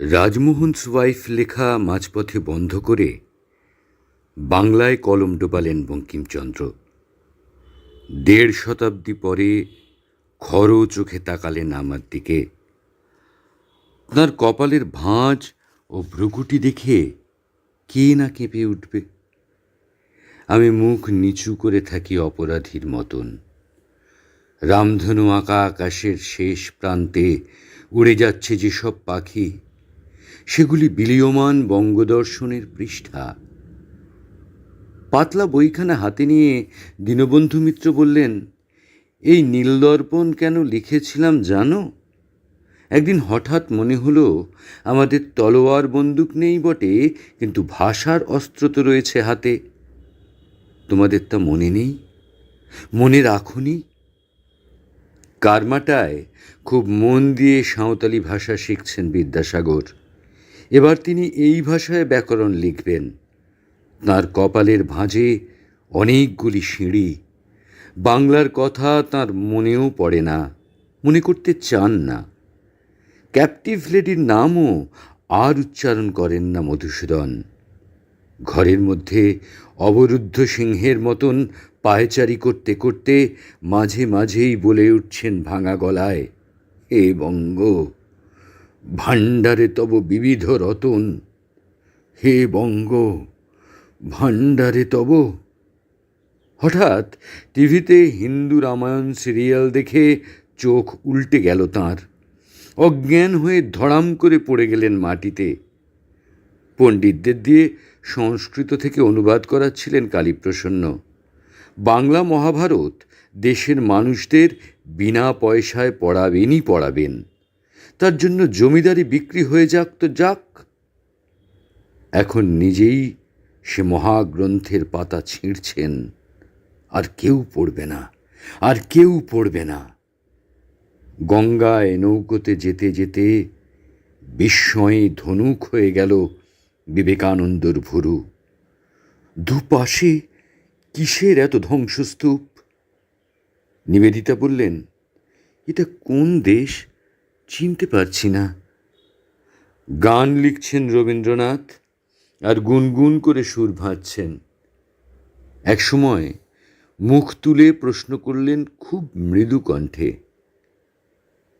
রাজমোহন সোয়াইফ লেখা মাঝপথে বন্ধ করে বাংলায় কলম ডোবালেন বঙ্কিমচন্দ্র। দেড় শতাব্দী পরে খর চোখে তাকালেন আমার দিকে। তাঁর কপালের ভাঁজ ও ভ্রুকুটি দেখে কে না কেঁপে উঠবে? আমি মুখ নিচু করে থাকি অপরাধীর মতন। রামধনু আঁকা আকাশের শেষ প্রান্তে উড়ে যাচ্ছে যেসব পাখি সেগুলি বিলীয়মান বঙ্গদর্শনের পৃষ্ঠা। পাতলা বইখানা হাতে নিয়ে দীনবন্ধু মিত্র বললেন, এই নীলদর্পণ কেন লিখেছিলাম জানো? একদিন হঠাৎ মনে হলো, আমাদের তলোয়ার বন্দুক নেই বটে, কিন্তু ভাষার অস্ত্র তো রয়েছে হাতে। তোমাদের তা মনে নেই? মনে রাখনি কারমাটায় খুব মন দিয়ে সাঁওতালি ভাষা শিখছেন বিদ্যাসাগর। এবার তিনি এই ভাষায় ব্যাকরণ লিখবেন। তাঁর কপালের ভাঁজে অনেকগুলি সিঁড়ি। বাংলার কথা তার মনেও পড়ে না, মনে করতে চান না। ক্যাপটিভ লেডির নামও আর উচ্চারণ করেন না মধুসূদন। ঘরের মধ্যে অবরুদ্ধ সিংহের মতন পায়চারি করতে করতে মাঝে মাঝেই বলে উঠছেন ভাঙা গলায়, হে বঙ্গ! ভাণ্ডারে তব বিবিধ রতন। হে বঙ্গ, ভাণ্ডারে তব। হঠাৎ টিভিতে হিন্দু রামায়ণ সিরিয়াল দেখে চোখ উল্টে গেল তাঁর। অজ্ঞান হয়ে ধড়াম করে পড়ে গেলেন মাটিতে। পণ্ডিতদের দিয়ে সংস্কৃত থেকে অনুবাদ করাচ্ছিলেন কালীপ্রসন্ন। বাংলা মহাভারত দেশের মানুষদের বিনা পয়সায় পড়াবেনই পড়াবেন। তার জন্য জমিদারি বিক্রি হয়ে যাক তো যাক। এখন নিজেই সে মহাগ্রন্থের পাতা ছিঁড়ছেন। আর কেউ পড়বে না, আর কেউ পড়বে না। গঙ্গায় নৌকোতে যেতে যেতে বিস্ময়ে ধনুক হয়ে গেল বিবেকানন্দর ভুরু। দুপাশে কিসের এত ধ্বংসস্তূপ? নিবেদিতা বললেন, এটা কোন দেশ চিনতে পারছি না। গান লিখছেন রবীন্দ্রনাথ আর গুনগুন করে সুর ভাঁজছেন। একসময় মুখ তুলে প্রশ্ন করলেন খুব মৃদু কণ্ঠে,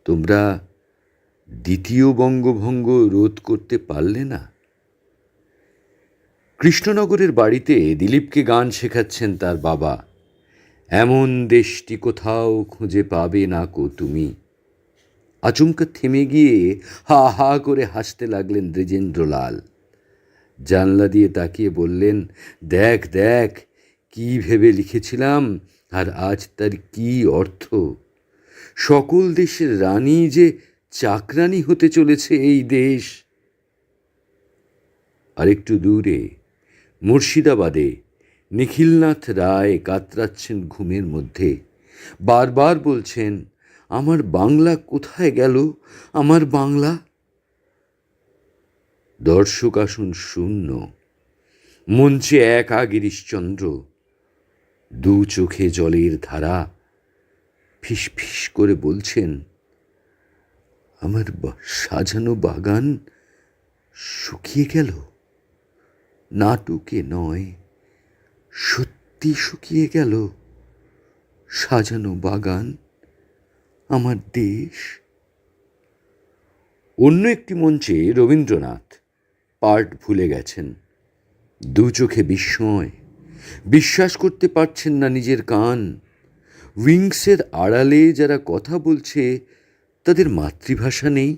তোমরা দ্বিতীয় বঙ্গভঙ্গ রোধ করতে পারলে না? কৃষ্ণনগরের বাড়িতে দিলীপকে গান শেখাচ্ছেন তার বাবা, এমন দেশটি কোথাও খুঁজে পাবে না কো তুমি। আচমকা থেমে গিয়ে হা হা করে হাসতে লাগলেন দ্বিজেন্দ্রলাল। জানলা দিয়ে তাকিয়ে বললেন, দেখ দেখ, কি ভেবে লিখেছিলাম আর আজ তার কি অর্থ? সকল দেশের রানী যে চাকরানি হতে চলেছে এই দেশ। আরেকটু দূরে, মুর্শিদাবাদে নিখিলনাথ রায় কাতরাচ্ছেন ঘুমের মধ্যে। বারবার বলছেন আমার বাংলা কোথায় গেল? আমার বাংলা? দর্শক আসন শূন্য। মঞ্চে একা গিরিশচন্দ্র দু চোখে জলের ধারা। ফিস ফিস করে বলছেন, আমার সাজানো বাগান শুকিয়ে গেল। নাটকে নয়, সত্যি শুকিয়ে গেল। সাজানো বাগান আমার দেশ। অন্য একটি মঞ্চে রবীন্দ্রনাথ পার্ট ভুলে গেছেন। দু চোখে বিস্ময়। বিশ্বাস করতে পারছেন না নিজের কান। উইংসের আড়ালে যারা কথা বলছে, তাদের মাতৃভাষা নেই।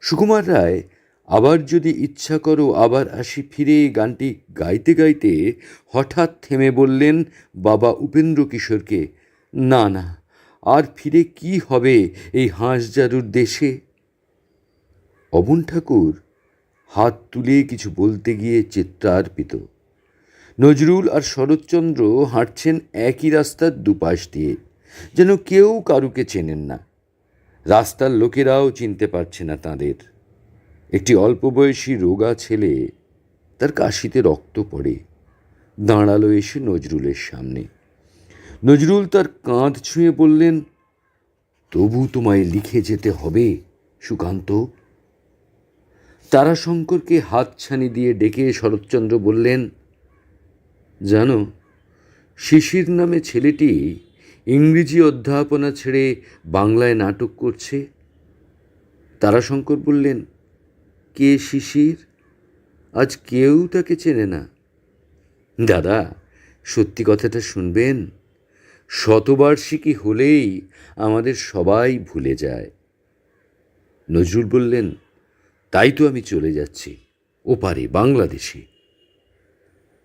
সুকুমার রায়, আবার যদি ইচ্ছা করো, আবার আসি ফিরে গানটি গাইতে গাইতে হঠাৎ থেমে বললেন বাবা উপেন্দ্র কিশোরকে না না আর ফিরে কি হবে এই হাঁসজারুর দেশে? অবন ঠাকুর হাত তুলে কিছু বলতে গিয়ে চিত্রার্পিত নজরুল আর শরৎচন্দ্র হাঁটছেন একই রাস্তার দুপাশ দিয়ে, যেন কেউ কারুকে চেনেন না। রাস্তার লোকেরাও চিনতে পারছে না তাঁদের। একটি অল্প বয়সী রোগা ছেলে তার কাশিতে রক্ত পড়ে। দাঁড়াল এসে নজরুলের সামনে। নজরুল তার কাঁধ ছুঁয়ে বললেন, তবু তোমায় লিখে যেতে হবে, সুকান্ত। তারাশঙ্করকে হাতছানি দিয়ে ডেকে শরৎচন্দ্র বললেন, জানো, শিশির নামে ছেলেটি ইংরেজি অধ্যাপনা ছেড়ে বাংলায় নাটক করছে। তারাশঙ্কর বললেন, কে শিশির? আজ কেউ তাকে চেনে না। দাদা, সত্যি কথাটা শুনবেন। শতবার্ষিকী হলেই আমাদের সবাই ভুলে যায়। নজরুল বললেন, তাই তো আমি চলে যাচ্ছি, ওপারে, বাংলাদেশে।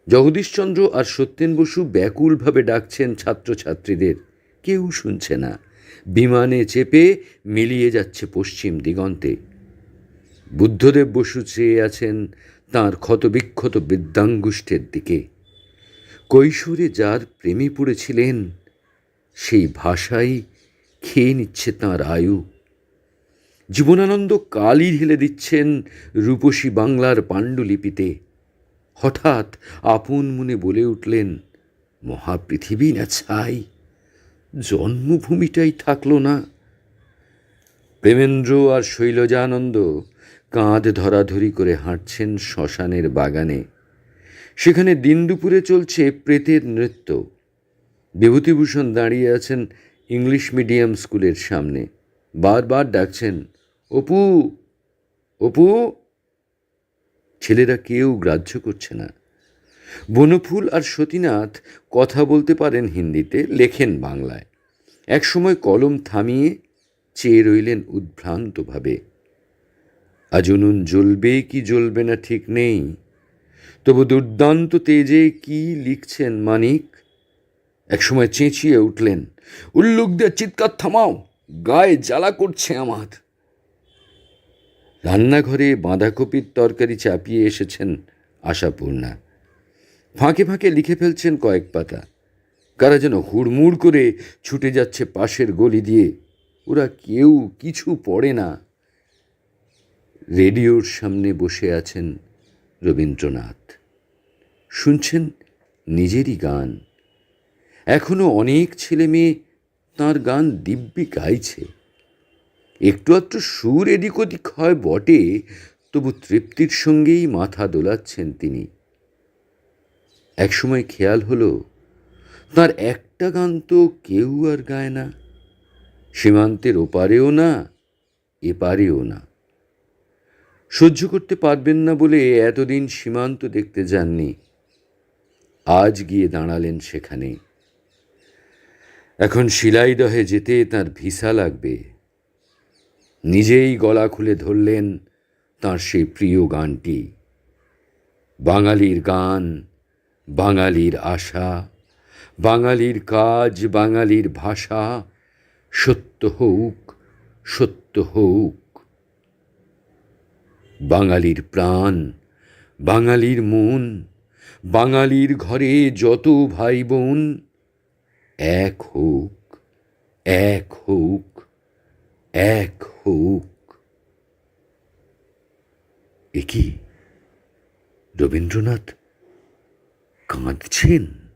জগদীশচন্দ্র আর সত্যেন বসু ব্যাকুলভাবে ডাকছেন ছাত্রছাত্রীদের, কেউ শুনছে না। বিমানে চেপে মিলিয়ে যাচ্ছে পশ্চিম দিগন্তে। বুদ্ধদেব বসু চেয়ে আছেন তাঁর ক্ষতবিক্ষত বৃদ্ধাঙ্গুষ্ঠের দিকে। কৈশোরে যার প্রেমে পড়েছিলেন সেই ভাষাই খেয়ে নিচ্ছে তাঁর আয়ু। জীবনানন্দ কালই ঢেলে দিচ্ছেন রূপসী বাংলার পাণ্ডুলিপিতে। হঠাৎ আপন মনে বলে উঠলেন, মহাপৃথিবী না ছাই, জন্মভূমিটাই থাকল না। প্রেমেন্দ্র আর শৈলজানন্দ কাঁধ ধরাধরি করে হাঁটছেন শ্মশানের বাগানে। সেখানে দিন দুপুরে চলছে প্রেতের নৃত্য। বিভূতিভূষণ দাঁড়িয়ে আছেন ইংলিশ মিডিয়াম স্কুলের সামনে। বারবার ডাকছেন, অপু অপু! ছেলেরা কেউ গ্রাহ্য করছে না। বনফুল আর সতীনাথ কথা বলতে পারেন হিন্দিতে, লেখেন বাংলায়। একসময় কলম থামিয়ে চেয়ে রইলেন উদ্ভ্রান্তভাবে। আজ জ্বলবে কি জ্বলবে না ঠিক নেই। তবু দুর্দান্ত তেজে কি লিখছেন মানিক? একসময় চেঁচিয়ে উঠলেন, উল্লুকদের চিৎকার থামাও, গায়ে জ্বালা করছে আমার। রান্নাঘরে বাঁধাকপির তরকারি চাপিয়ে এসেছেন আশাপূর্ণা। ফাঁকে ফাঁকে লিখে ফেলছেন কয়েক পাতা। কারা যেন হুড়মুড় করে ছুটে যাচ্ছে পাশের গলি দিয়ে। ওরা কেউ কিছু পড়ে না। রেডিওর সামনে বসে আছেন রবীন্দ্রনাথ। শুনছেন নিজেরই গান। এখনও অনেক ছেলে মেয়ে তাঁর গান দিব্যি গাইছে। একটু আধটু সুর এদিক ওদিক হয় বটে, তবু তৃপ্তির সঙ্গেই মাথা দোলাচ্ছেন তিনি। একসময় খেয়াল হলো, তার একটা গান তো কেউ আর গায় না, সীমান্তের ওপারেও না, এপারেও না। সহ্য করতে পারবেন না বলে এতদিন সীমান্ত দেখতে যাননি। আজ গিয়ে দাঁড়ালেন সেখানে। এখন শিলাইদহে যেতে তার ভিসা লাগবে। নিজেই গলা খুলে ধরলেন তার সেই প্রিয় গানটি। বাঙালির গান, বাঙালির আশা, বাঙালির কাজ, বাঙালির ভাষা, সত্য হোক সত্য হোক। বাঙালির প্রাণ, বাঙালির মন, বাঙালির ঘরে যত ভাই বোন এক হোক এক হোক এক হোক। এ কি? রবীন্দ্রনাথ কাঁদছেন?